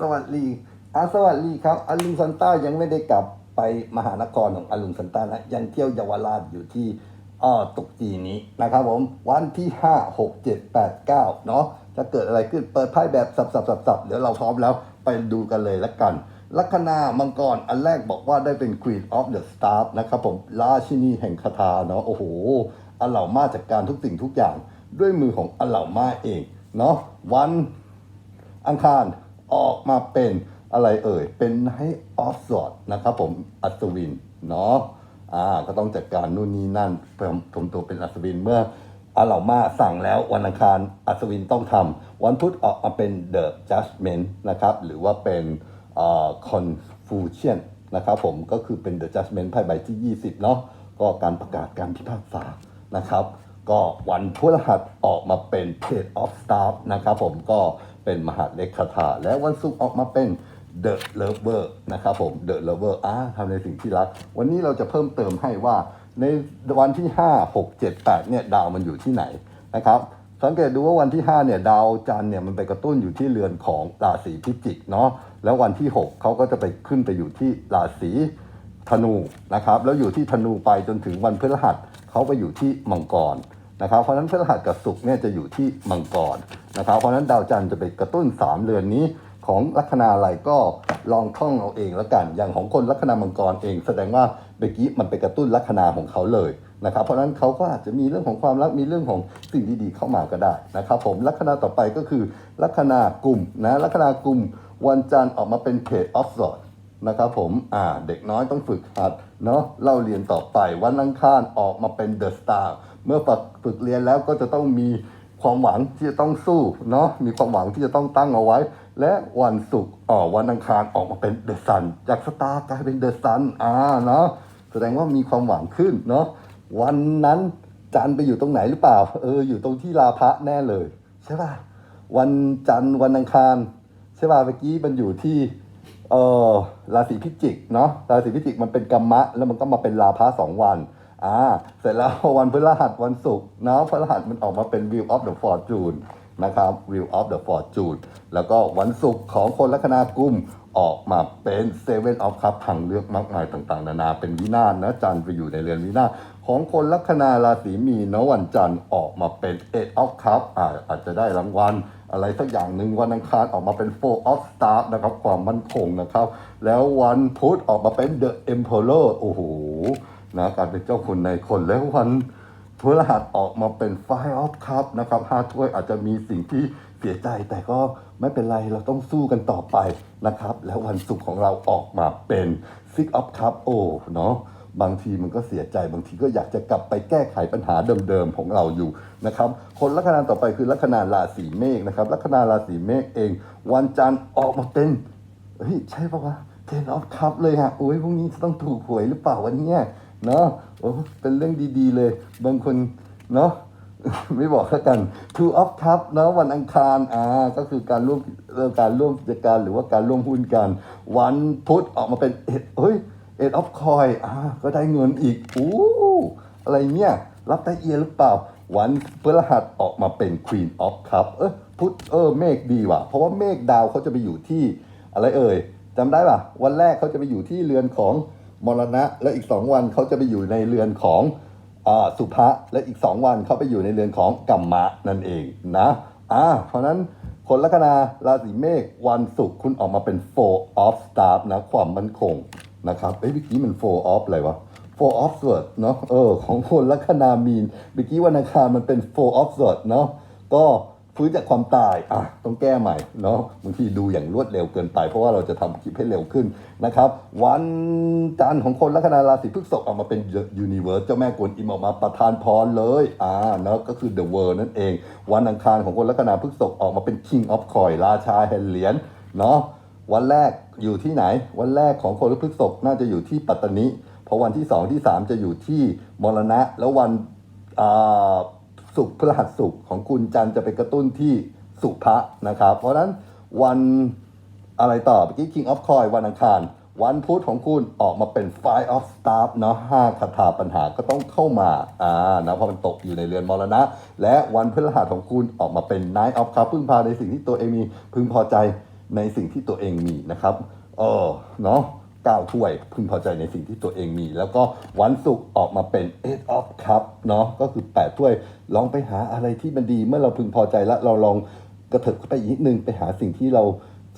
สวัสดีอาสวัสดีครับอาลุงซันต้ายังไม่ได้กลับไปมหานครของอาลุงซันต้านะยังเที่ยวเยาวราชอยู่ที่อ้อตุกจีนี้นะครับผมวันที่ 5 6 7 8 9เนาะจะเกิดอะไรขึ้นเปิดไพ่แบบสับสับสับสับเดี๋ยวเราพร้อมแล้วไปดูกันเลยละกัน ลัคนามังกรอันแรกบอกว่าได้เป็น Queen of the Star นะครับผมราชินีแห่งคาถาเนาะโอ้โหอัลเหล่ามาจัดการทุกสิ่งทุกอย่าง ด้วยมือของอัลเหล่ามาเองเนาะวันอังคาร ออกมาเป็นอะไรเอ่ย เป็นให้ออฟสอดนะครับผมอัศวินเนาะอ่าก็ต้องจัดการนู่นนี่นั่นผมผมตัวเป็นอัศวินเมื่ออาเหล่ามาสั่งแล้ววันอังคารอัศวินต้องทำวันพุธออกมาเป็น The Judgment นะครับ หรือว่าเป็นเอ่อ Confucian นะครับผมก็คือเป็น The Judgment ไพ่ใบที่ 20 เนาะก็การประกาศการพิพากษานะครับ ก็วันพฤหัสออกมาเป็น Page of Staff นะครับผมก็เป็นมหาเลขคาถาและวันศุกร์ออกมาเป็น The Lover นะครับผม The Lover อ่าทำในสิ่งที่รัก วันนี้เราจะเพิ่มเติมให้ว่าในวันที่ 5 6 7 8เนี่ยดาวมันอยู่ที่ไหนนะครับสังเกตดูว่าวันที่ 5เนี่ยดาวจันเนี่ยมันไปกระตุ้นอยู่ที่เรือนของราศีพิจิกเนาะแล้ววันที่ 6เขาก็จะไปขึ้นไปอยู่ที่ราศีธนูนะครับแล้วอยู่ที่ธนูไปจนถึงวันพฤหัสเขาไปอยู่ที่มังกร นะครับ เพราะนั้นพฤหัสกับศุกร์เนี่ยจะอยู่ที่มังกรนะครับ เพราะนั้นดาวจันทร์จะไปกระตุ้น 3เรือนนี้ของลัคนาอะไรก็ลองท่องเอาเองแล้วกัน อย่างของคนลัคนามังกรเอง แสดงว่าเมื่อกี้มันไปกระตุ้นลัคนาของเขาเลยนะครับ เพราะฉะนั้นเขาก็อาจจะมีเรื่องของความรักมีเรื่องของสิ่งดีๆเข้ามาก็ได้นะครับผมลัคนาต่อไปก็คือลัคนากลุ่มนะลัคนากลุ่มวันจันทร์ออกมาเป็นเพจออฟสอดนะครับผมอ่าเด็กน้อยต้องฝึกหัดเนาะเล่าเรียนต่อไปวันอังคารออกมาเป็นเดอะสตาร์ เมื่อฝึกเรียนแล้วก็จะต้องมีความหวังที่จะต้องสู้เนาะมีความหวังที่จะต้องตั้งเอาไว้ และวันศุกร์อ๋อวันอังคารออกมาเป็นเดอะซันจากสตาร์กลายเป็นเดอะซันอ่าเนาะแสดงว่ามีความหวังขึ้นเนาะวันนั้นจันไปอยู่ตรงไหนหรือเปล่า เออ อยู่ตรงที่ลาพระแน่เลย ใช่ป่ะวันจันทร์วันอังคารใช่ป่ะเมื่อกี้มันอยู่ที่เออราศีพิจิกเนาะราศีพิจิกมันเป็นกรรมะ แล้วมันก็มาเป็นลาพะสองวัน อ่าเสร็จแล้ววันพฤหัสวันศุกร์เนาะพฤหัสมันออกมาเป็น Wheel of the Fortune นะครับ Wheel of the Fortune แล้วก็วันศุกร์ของคนลัคนากุมออกมาเป็น Seven of Cups ทางเลือกมากมายต่างๆ นานาเป็นวินาศนะจันไปอยู่ในเรือนวินาศของคนลัคนาราศีมีนวันจันทร์ออกมาเป็น Eight of Cup อ่าอาจจะได้รางวัลอะไรสักอย่างหนึ่งวันอังคารออกมาเป็น Four of Star นะครับความมั่นคงนะครับ แล้ววันพุธออกมาเป็น The Emperor โอ้โห นะการเป็นเจ้าคุณในคนแล้ววันพฤหัสออกมาเป็นไฟออฟคัพนะครับห้าถ้วยอาจจะมีสิ่งที่เสียใจแต่ก็ไม่เป็นไรเราต้องสู้กันต่อไปนะครับ แล้ววันศุกร์ของเราออกมาเป็น Six of Cup โอ้เนาะบางทีมันก็เสียใจบางทีก็อยากจะกลับไปแก้ไขปัญหาเดิมๆของเราอยู่นะครับคนลัคนาต่อไปคือลัคนาราศีเมษนะครับลัคนาราศีเมษเอง วันจันทร์ออกมาเป็นเฮ้ยใช่ปะวะเทนออฟคัพเลยฮะโอ้ยพรุ่งนี้จะต้องถูกหวยหรือเปล่าวันเนี้ย เนาะโอ้เป็นเรื่องดีๆเลย บางคนเนาะไม่บอกแล้วกัน Two of Cup เนาะวันอังคารอ่าก็คือการร่วมการร่วมกิจการหรือว่าการร่วมหุ้นกัน วันพุธออกมาเป็นเอ็ดเฮ้ยเอ็ดออฟคอยอ่าก็ได้เงินอีกอู้อะไรเนี่ยรับได้เอียหรือเปล่า วันพฤหัสออกมาเป็น Queen of Cup เออพุธเออเมฆดีว่ะ เพราะว่าเมฆดาวเขาจะไปอยู่ที่อะไรเอ่ยจำได้ป่ะ วันแรกเขาจะไปอยู่ที่เรือนของ มรณะ และอีกสองวันเขาจะไปอยู่ในเรือนของอสุภะและอีกสองวันเขาไปอยู่ในเรือนของกัมมะนั่นเองนะอ่าเพราะนั้นคนลัคนาราศีเมษวันศุกร์คุณออกมาเป็น four of staff นะความมั่นคงนะครับเอ้ยเมื่อกี้มัน four of อะไรวะ four of sword เนาะเออของคนลัคนามีนเมื่อกี้วันอังคารมันเป็น four of sword เนาะก็ ฟื้นจากความตายอะต้องแก้ใหม่เนาะบางทีดูอย่างรวดเร็วเกินไป เพราะว่าเราจะทำคลิปให้เร็วขึ้นนะครับ วันจันทร์ของคนลัคนาราศีพฤษภออกมาเป็น The Universe เจ้าแม่กวนอิมออกมาประทานพรเลยอ่าเนาะก็คือ The World นั่นเอง วันอังคารของคนลัคนาพฤษภออกมาเป็น King of Coin ราชาแห่งเหรียญเนาะวันแรกอยู่ที่ไหน วันแรกของคนพฤษภน่าจะอยู่ที่ปัตตานีเพราะวันที่สองที่สามจะอยู่ที่มรณะ แล้ววันอ่า ศุกร์พฤหัสศุกร์ของคุณจันจะไปกระตุ้นที่สุภะนะครับ เพราะฉะนั้นวันอะไรต่อเมื่อกี้ King of Coin วันอังคาร วันพุธของคุณออกมาเป็น Five of Staff เนาะห้าคาถาปัญหาก็ต้องเข้ามาอ่านะเพราะมันตกอยู่ในเรือนมรณะ และวันพฤหัสของคุณออกมาเป็น Nine of Cup พึ่งพาในสิ่งที่ตัวเองมีพึงพอใจในสิ่งที่ตัวเองมีนะครับเออเนาะ ก้าวถ้วย พึงพอใจในสิ่งที่ตัวเองมี แล้วก็วันศุกร์ออกมาเป็น eight of cup เนาะก็คือ 8 ถ้วย ลองไปหาอะไรที่มันดี เมื่อเราพึงพอใจแล้วเราลองกระเถิบไปอีกนิดนึงไปหาสิ่งที่เรา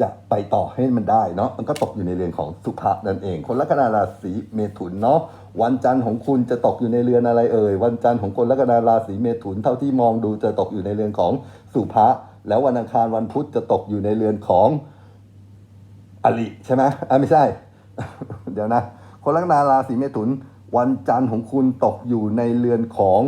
จะไปต่อให้มันได้เนาะมันก็ตกอยู่ในเรือนของสุภะนั่นเอง คนลัคนาราศีเมถุนเนาะวันจันทร์ของคุณจะตกอยู่ในเรือนอะไรเอ่ยวันจันทร์ของคนลัคนาราศีเมถุนเท่าที่มองดูจะตกอยู่ในเรือนของสุภะแล้ววันอังคารวันพุธจะตกอยู่ในเรือนของอลิใช่ไหมอะไม่ใช่ เดี๋ยวนะ คนลัคนาราศีเมถุน วันจันทร์ของคุณตกอยู่ในเรือนของ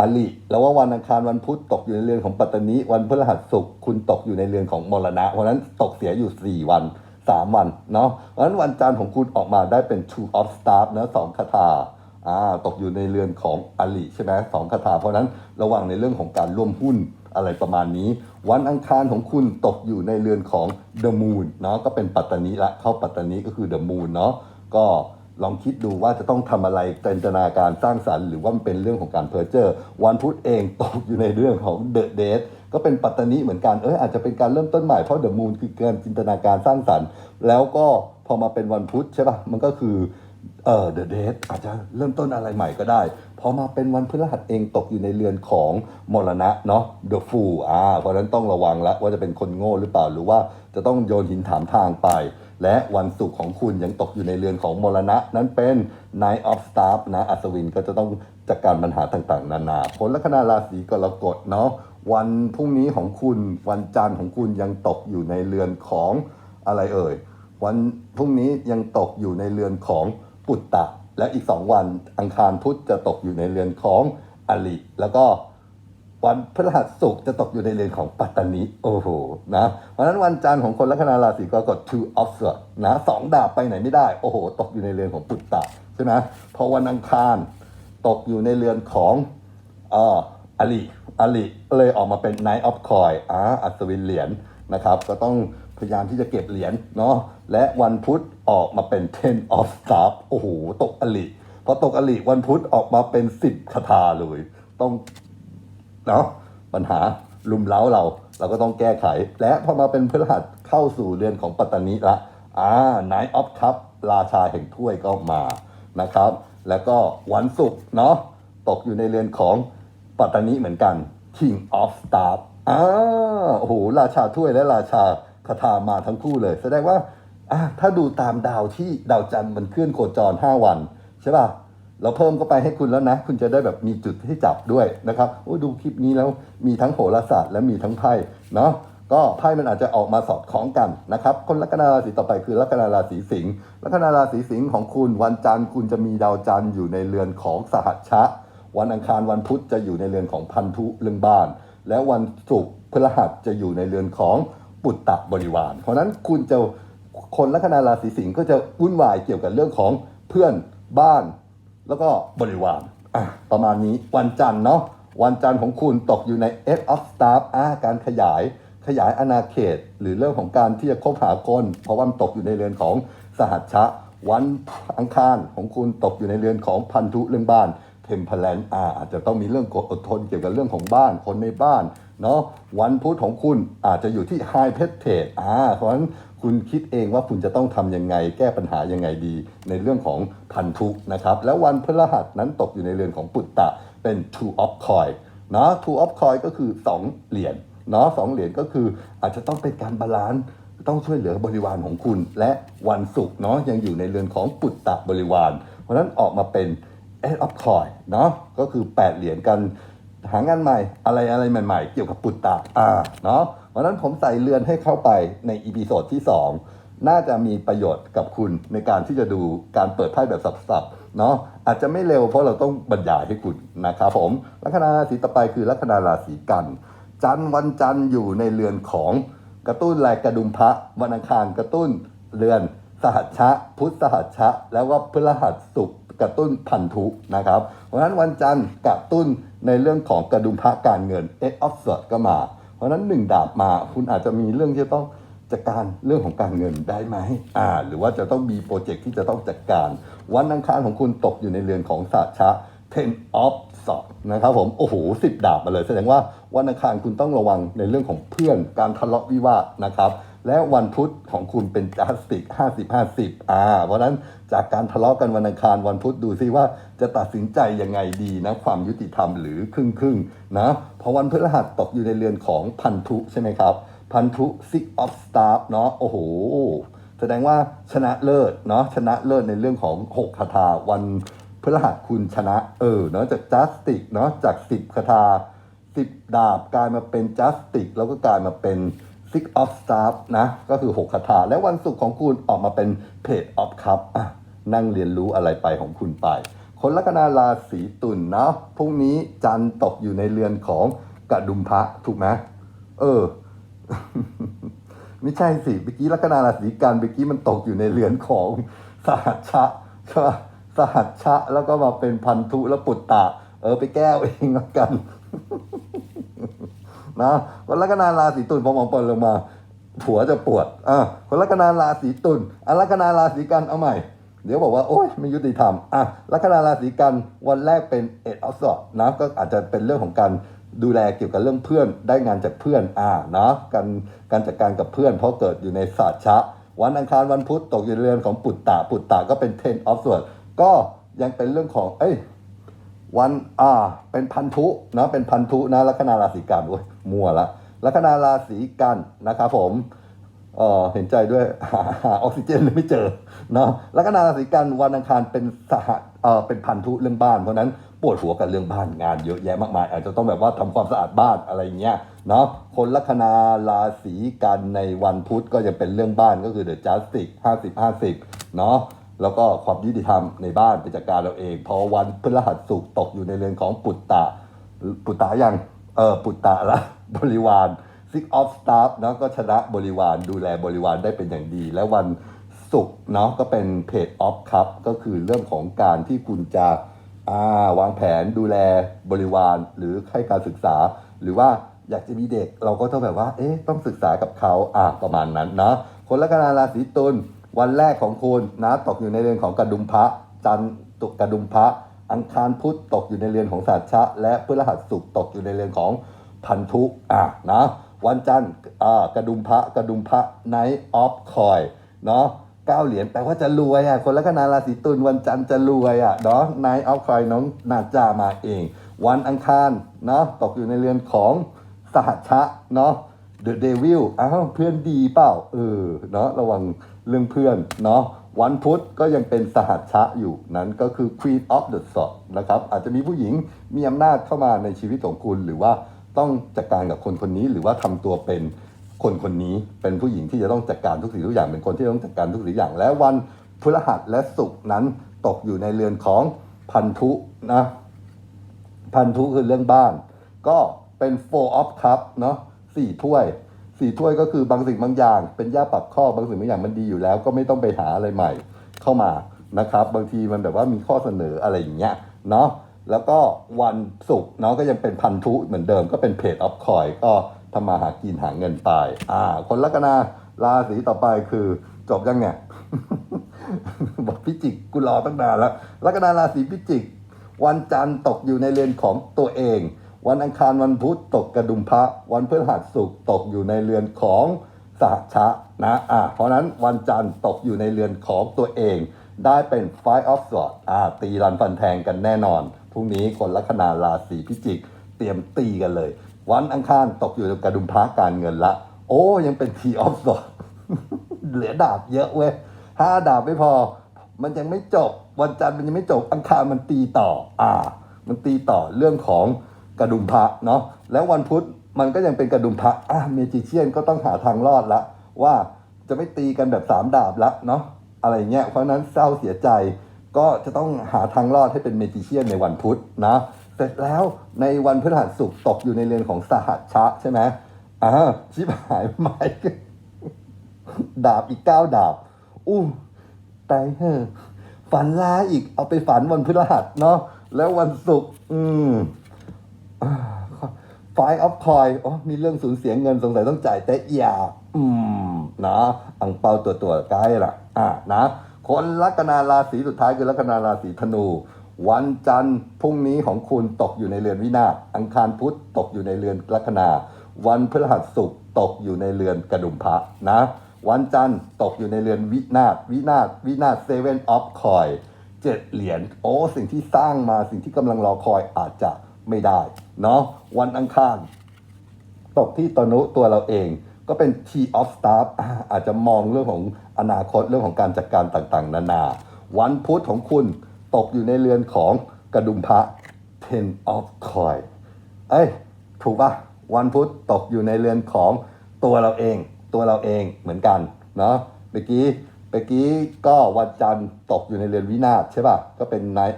อลิแล้วว่าวันอังคารวันพุธตกอยู่ในเรือนของปัตตานีวันพฤหัสศุกร์คุณตกอยู่ในเรือนของมรณะ เพราะฉะนั้นตกเสียอยู่ 4 วัน 3 วันเนาะเพราะฉะนั้นวันจันทร์ของคุณออกมาได้เป็น two of staff นะสองคาถาอ่าตกอยู่ในเรือนของอลิใช่ไหมสองคาถาเพราะฉะนั้นระวังในเรื่องของการร่วมหุ้น อะไรประมาณนี้ วันอังคารของคุณตกอยู่ในเรือนของ The Moon เนาะก็เป็นปัตตานีละเข้าปัตตานีก็คือ The Moon เนาะก็ลองคิดดูว่าจะต้องทำอะไรจินตนาการสร้างสรรค์หรือว่ามันเป็นเรื่องของการเพอร์เจอร์ วันพุธเองตกอยู่ในเรื่องของ The Date ก็เป็นปัตตานีเหมือนกันเอออาจจะเป็นการเริ่มต้นใหม่เพราะ The Moon คือการจินตนาการสร้างสรรค์ แล้วก็พอมาเป็นวันพุธใช่ป่ะมันก็คือ เออ The Date อาจจะเริ่มต้นอะไรใหม่ก็ได้ พอมาเป็นวันพฤหัสเองตกอยู่ในเรือนของมรณะเนาะ The Fool อ่าเพราะนั้นต้องระวังแล้วว่าจะเป็นคนโง่หรือเปล่าหรือว่าจะต้องโยนหินถามทางไป และวันศุกร์ของคุณยังตกอยู่ในเรือนของมรณะ นั้นเป็น Nine of Staff นะอัศวินก็จะต้องจัดการปัญหาต่างๆ นานาผลลัคนาราศีกรกฎเนาะวันพรุ่งนี้ของคุณวันจันทร์ของคุณยังตกอยู่ในเรือนของอะไรเอ่ยวันพรุ่งนี้ยังตกอยู่ในเรือนของ ปุตตะ และอีกสองวันอังคารพุธจะตกอยู่ในเรือนของอลิแล้วก็วันพฤหัสศุกร์จะตกอยู่ในเรือนของปัตตานีโอ้โหนะเพราะนั้นวันจันทร์ของคนลัคนาราศีกรกฎ two of swords นะสองดาบไปไหนไม่ได้ โอ้โห ตกอยู่ในเรือนของปุตตะใช่ไหมพอวันอังคารตกอยู่ในเรือนของเอ่ออลิอลิเลยออกมาเป็น Knight of Coin อ่าอัศวินเหรียญนะครับ ก็ต้อง พยายามที่จะเก็บเหรียญเนาะและวันพุธออกมาเป็น Ten of Staff โอ้โห ตกอลิพอตกอลิวันพุธออกมาเป็น10คาถาเลย ต้องเนาะปัญหาลุมเล้าเรา เราก็ต้องแก้ไข และพอมาเป็นพฤหัสเข้าสู่เดือนของปัตตานีละอ่า Nine of Cup ราชาแห่งถ้วยก็มานะครับ แล้วก็วันศุกร์เนาะตกอยู่ในเรือนของปัตตานีเหมือนกัน King of Staff อ่าโอ้โห ราชาถ้วยและราชา คาถามาทั้งคู่เลย แสดงว่าถ้าดูตามดาวที่ดาวจันทร์มันเคลื่อนโคจร 5 วันใช่ป่ะเราเพิ่มเข้าไปให้คุณแล้วนะ คุณจะได้แบบมีจุดให้จับด้วยนะครับโอ้ดูคลิปนี้แล้วมีทั้งโหราศาสตร์และมีทั้งไพ่เนาะก็ไพ่มันอาจจะออกมาสอดคล้องกันนะครับ คนลัคนาราศีต่อไปคือลัคนาราศีสิงห์ลัคนาราศีสิงห์ของคุณวันจันทร์คุณจะมีดาวจันทร์อยู่ในเรือนของสหัชชะ วันอังคารวันพุธจะอยู่ในเรือนของพันธุเรื่องบ้าน และวันศุกร์พฤหัสจะอยู่ในเรือนของ ปุตตะบริวาร เพราะนั้นคุณจะคนลัคนาราศีสิงห์ก็จะวุ่นวายเกี่ยวกับเรื่องของเพื่อนบ้าน แล้วก็บริวารประมาณนี้วันจันทร์เนาะวันจันทร์ของคุณตกอยู่ใน Eight of Staff อะการขยายขยายอาณาเขต หรือเรื่องของการที่จะคบหาคนเพราะว่ามันตกอยู่ในเรือนของสหัชชะ วันอังคารของคุณตกอยู่ในเรือนของพันธุเรื่องบ้านเทมเพลนอาอาจจะต้องมีเรื่องกดอดทนเกี่ยวกับเรื่องของบ้านคนในบ้าน เนาะวันพุธของคุณอาจจะอยู่ที่ High p e t a g e อ่าเพราะฉะนั้นคุณคิดเองว่าคุณจะต้องทำยังไง แก้ปัญหายังไงดี ในเรื่องของพันธุนะครับ แล้ววันพฤหัสนั้นตกอยู่ในเรือนของปุตตะเป็น two of coin เนาะ two of coin ก็คือ 2 เหรียญเนาะสองเหรียญก็คืออาจจะต้องเป็นการบาลานซ์ต้องช่วยเหลือบริวารของคุณ และวันศุกร์เนาะยังอยู่ในเรือนของปุตตะบริวาร เพราะฉะนั้นออกมาเป็น eight of coin เนาะก็คือ 8 เหรียญกัน หางานใหม่อะไรอะไรใหม่ ๆ เกี่ยวกับปุตตะอ่าเนาะเพราะนั้นผมใส่เรือนให้เข้าไปในอีพีโซดที่ 2 น่าจะมีประโยชน์กับคุณในการที่จะดูการเปิดไพ่แบบสับๆเนาะอาจจะไม่เร็วเพราะเราต้องบรรยายให้คุณนะครับผมลัคนาราศีต่อไปคือลัคนาราศีกัน จันทร์วันจันทร์อยู่ในเรือนของกระตุ้นแลกระดุมพระวันอังคารกระตุ้นเรือนสหัชชะ พุทธสหัชชะ แล้วก็พฤหัสศุกร์ กระตุ้นพันธุนะครับ เพราะฉะนั้นวันจันทร์กระตุ้นในเรื่องของกระดุมพระการเงิน e อ of s w o r d ก็มา เพราะฉะนั้นหนึ่งดาบมาคุณอาจจะมีเรื่องที่ต้องจัดการเรื่องของการเงินได้ไหมอ่า หรือว่าจะต้องมีโปรเจกต์ที่จะต้องจัดการ วันอังคารของคุณตกอยู่ในเรือนของสหัชะ ten of s w o r d นะครับผม โอ้โหสิบดาบมาเลย แสดงว่าวันอังคารคุณต้องระวังในเรื่องของเพื่อนการทะเลาะวิวาทนะครับ และวันพุธของคุณเป็นจัสติก 50 50 อ่า เพราะนั้นจากการทะเลาะกันวันอังคารวันพุธดูซิว่าจะตัดสินใจยังไงดีนะ ความยุติธรรมหรือครึ่งครึ่งนะเพราะวันพฤหัสตกอยู่ในเรือนของพันธุใช่ไหมครับ พันธุ six of staff เนาะโอ้โห แสดงว่าชนะเลิศเนาะชนะเลิศในเรื่องของ6คาถาวันพฤหัสคุณชนะเออเนาะจากจัสติกเนาะจาก 10คาถา10 ดาบกลายมาเป็นจัสติกแล้วก็กลายมาเป็น six of staff นะ ก็คือ 6 คาถา และวันศุกร์ของคุณออกมาเป็น page of cup นั่งเรียนรู้อะไรไปของคุณไป คนลัคนาราศีตุลเนาะพรุ่งนี้จันตกอยู่ในเรือนของกระดุมพระถูกไหมเออ ไม่ใช่สิเมื่อกี้ลัคนาราศีกันเมื่อกี้มันตกอยู่ในเรือนของสหัชชะใช่ปะสหัชชะแล้วก็มาเป็นพันธุแล้วปุตตะ เออไปแก้วเองแล้วกัน นะคนลัคนาราศีตุลพอมองปิดลงมา ผัวจะปวดอะคนลัคนาราศีตุลอะลัคนาราศีกันเอาใหม่ เดี๋ยวบอกว่าโอ๊ยไม่ยุติธรรมอะลัคนาราศีกันวันแรกเป็นเอ็ดออฟสอดนะก็อาจจะเป็นเรื่องของการดูแลเกี่ยวกับเรื่องเพื่อนได้งานจากเพื่อนอ่านะการการจัดการกับเพื่อน เพราะเกิดอยู่ในศาสตร์ชะ วันอังคารวันพุธตกอยู่ในเรือนของปุตตะปุตตะก็เป็นเทนออฟสวดก็ยังเป็นเรื่องของเอ้ย วันอ่าเป็นพันธุนะเป็นพันธุนะลัคนาราศีกันโอ้ยมั่วละลัคนาราศีกันนะครับผมเออเห็นใจด้วยหาหาออกซิเจนไม่เจอเนาะลัคนาราศีกันวันอังคารเป็นสหเออเป็นพันธุเรื่องบ้านเพราะนั้นปวดหัวกับเรื่องบ้านงานเยอะแยะมากมาย อาจจะต้องแบบว่าทำความสะอาดบ้านอะไรเงี้ยเนาะคนลัคนาราศีกันในวันพุธก็ยังเป็นเรื่องบ้านก็คือเดอะจัสติกห้าสิบห้าสิบเนาะ แล้วก็ความยุติธรรมในบ้านไปจัดการเราเอง พอวันพฤหัสสุกตกอยู่ในเรือนของปุตตะ ปุตตะยังเออปุตตะละบริวาร six of staff เนาะก็ชนะบริวารดูแลบริวารได้เป็นอย่างดี และวันศุกร์เนาะก็เป็น page of cup ก็คือเรื่องของการที่คุณจะาวางแผนดูแลบริวารหรือให้การศึกษา หรือว่าอยากจะมีเด็กเราก็ต้องแบบว่า เอ๊ะต้องศึกษากับเขาอ่าประมาณนั้นเนาะคนละกนาราศีตุล วันแรกของคุณนะตกอยู่ในเรือนของกระดุมพระจันทร์ตกกระดุมพระอังคารพุธตกอยู่ในเรือนของสัตชะ และพฤหัสศุกร์ตกอยู่ในเรือนของพันธุอะนะวันจันทร์อ่ากระดุมพระกระดุมพระไนท์ออฟคอยเนาะเก้าเหรียญแปลว่าจะรวยอะคนละคนาราศีตุลวันจันทร์จะรวยอะเนาะไนท์ออฟคอยน้องนาจามาเอง วันอังคารเนาะตกอยู่ในเรือนของสหัชชะเนาะเดอะเดวิลอ้าวเพื่อนดีเปล่าเออเนาะระวัง เรื่องเพื่อนเนาะวันพุธก็ยังเป็นสหัชชะอยู่นั้นก็คือ Queen of the Sword นะครับอาจจะมีผู้หญิงมีอำนาจเข้ามาในชีวิตของคุณ หรือว่าต้องจัดการกับคนคนนี้หรือว่าทำตัวเป็นคนคนนี้เป็นผู้หญิงที่จะต้องจัดการทุกสิ่งทุกอย่างเป็นคนที่ต้องจัดการทุกสิ่งทุกอย่าง และวันพฤหัสและศุกร์นั้นตกอยู่ในเรือนของพันธุนะพันธุคือเรื่องบ้าน ก็เป็น four of cup เนาะสี่ถ้วย สี่ถ้วยก็คือบางสิ่งบางอย่าง เป็นย่าปรับข้อบางสิ่งบางอย่างมันดีอยู่แล้ว ก็ไม่ต้องไปหาอะไรใหม่เข้ามานะครับ บางทีมันแบบว่ามีข้อเสนออะไรอย่างเงี้ยเนาะแล้วก็วันศุกร์เนาะก็ยังเป็นพันธุเหมือนเดิมก็เป็นเพจออฟคอยก็ทำมาหากินหาเงินไปอ่า คนลัคนาราศีต่อไปคือจบยังเนี่ยบอกพิจิกกูรอตั้งนานแล้วลัคนาราศีพิจิก วันจันทร์ตกอยู่ในเรือนของตัวเอง วันอังคารวันพุธตกกระดุมพระ วันพฤหัสศุกตกอยู่ในเรือนของสหชะนะอะเพราะนั้นวันจันทร์ตกอยู่ในเรือนของตัวเอง ได้เป็น Five of Swords อ่าตีรันฟันแทงกันแน่นอนพรุ่งนี้คนลัคนาราศีพิจิก เตรียมตีกันเลย วันอังคารตกอยู่ในกระดุมพระการเงินละ โอ้ยังเป็น T of Swords เหลือดาบเยอะเว้ยห้าดาบไม่พอ มันยังไม่จบ วันจันทร์มันยังไม่จบอังคารมันตีต่อ อ่า มันตีต่อเรื่องของ กระดุมพระเนาะแล้ววันพุธมันก็ยังเป็นกระดุมพระอะเมจิเชียนก็ต้องหาทางรอดละ ว่าจะไม่ตีกันแบบสามดาบละเนาะอะไรเงี้ยเพราะนั้นเศร้าเสียใจก็จะต้องหาทางรอดให้เป็นเมจิเชียนในวันพุธนะเสร็จแล้วในวันพฤหัสศุกร์ตกอยู่ในเรือนของสหัชชะใช่ไหมอ่าชิบหายไหมดาบอีกเก้าดาบ อู้ตายเฮ้อฝันร้ายอีกเอาไปฝันวันพฤหัสเนาะแล้ววันศุกร์อืม ไฟออฟคอยอ๋อมีเรื่องสูญเสียเงินสงสัยต้องจ่ายแต่เอียอืมนะอังเปาตัวตัวใกล้ละอ่านะ คนลัคนาราศีสุดท้ายคือลัคนาราศีธนู วันจันทร์พรุ่งนี้ของคุณตกอยู่ในเรือนวินาศอังคารพุธตกอยู่ในเรือนลัคนา วันพฤหัสศุกร์ตกอยู่ในเรือนกระดุมพระนะ วันจันทร์ตกอยู่ในเรือนวินาศวินาศวินาศเซเว่นออฟคอยเจ็ดเหรียญโอ้สิ่งที่สร้างมาสิ่งที่กำลังรอคอยอาจจะไม่ได้ เนาะวันอังคาร ตกที่ตนุตัวเราเอง ก็เป็น T of Staff อาอาจจะมองเรื่องของอนาคตเรื่องของการจัดการต่างๆ นานา วันพุธของคุณตกอยู่ในเรือนของกระดุมพระ Ten of Coin เอ้ย ถูกปะวันพุธตกอยู่ในเรือนของตัวเราเอง ตัวเราเองเหมือนกันเนาะเมื่อกี้เมื่อกี้ก็วันจันทร์ตกอยู่ในเรือนวินาศใช่ป่ะ ก็เป็น Nine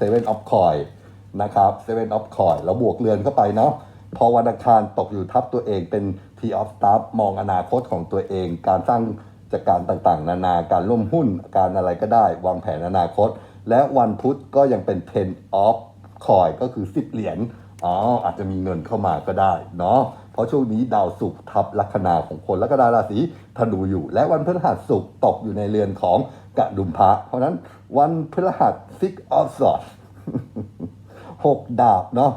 Seven of Coin น นะครับ Seven of Coin เราบวกเรือนเข้าไปเนาะพอวันอังคารตกอยู่ทับตัวเองเป็น T of Staff มองอนาคตของตัวเอง การสร้างจัดการต่างๆ นานาการร่วมหุ้นการอะไรก็ได้ วางแผนอนาคต และวันพุธก็ยังเป็น Ten of Coin ก็คือ 10 เหรียญอ๋ออาจจะมีเงินเข้ามาก็ได้เนาะเพราะช่วงนี้ดาวศุกร์ทับลัคนาของคนลัคนาราศีธนูอยู่ และวันพฤหัสศุกร์ตกอยู่ในเรือนของกระดุมพระเพราะฉะนั้นวันพฤหัส Six of Swords หกดาบเนาะ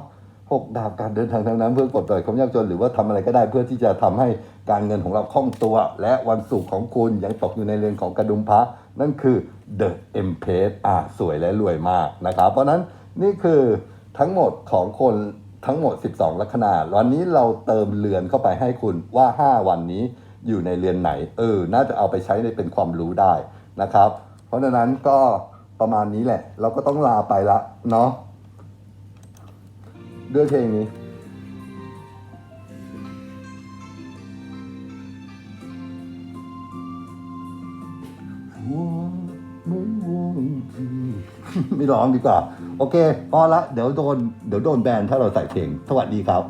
หกดาบการเดินทางทางนั้นเพื่อกดปล่อยความยากจนหรือว่าทำอะไรก็ได้เพื่อที่จะทำให้การเงินของเราคล่องตัว และวันศุกร์ของคุณยังตกอยู่ในเรือนของกระดุมพระนั่นคือ The Empress อะสวยและรวยมากนะครับ เพราะฉะนั้นนี่คือทั้งหมดของคนทั้งหมด 12 ลัคนาวันนี้เราเติมเรือนเข้าไปให้คุณว่า 5 วันนี้อยู่ในเรือนไหน เออ น่าจะเอาไปใช้ในเป็นความรู้ได้นะครับ เพราะฉะนั้นก็ประมาณนี้แหละ เราก็ต้องลาไปละเนาะ ด้วยเพลงนี้ ไม่ร้องดีกว่า โอเค พอละ เดี๋ยวโดน เดี๋ยวโดนแบนถ้าเราใส่เพลง สวัสดีครับ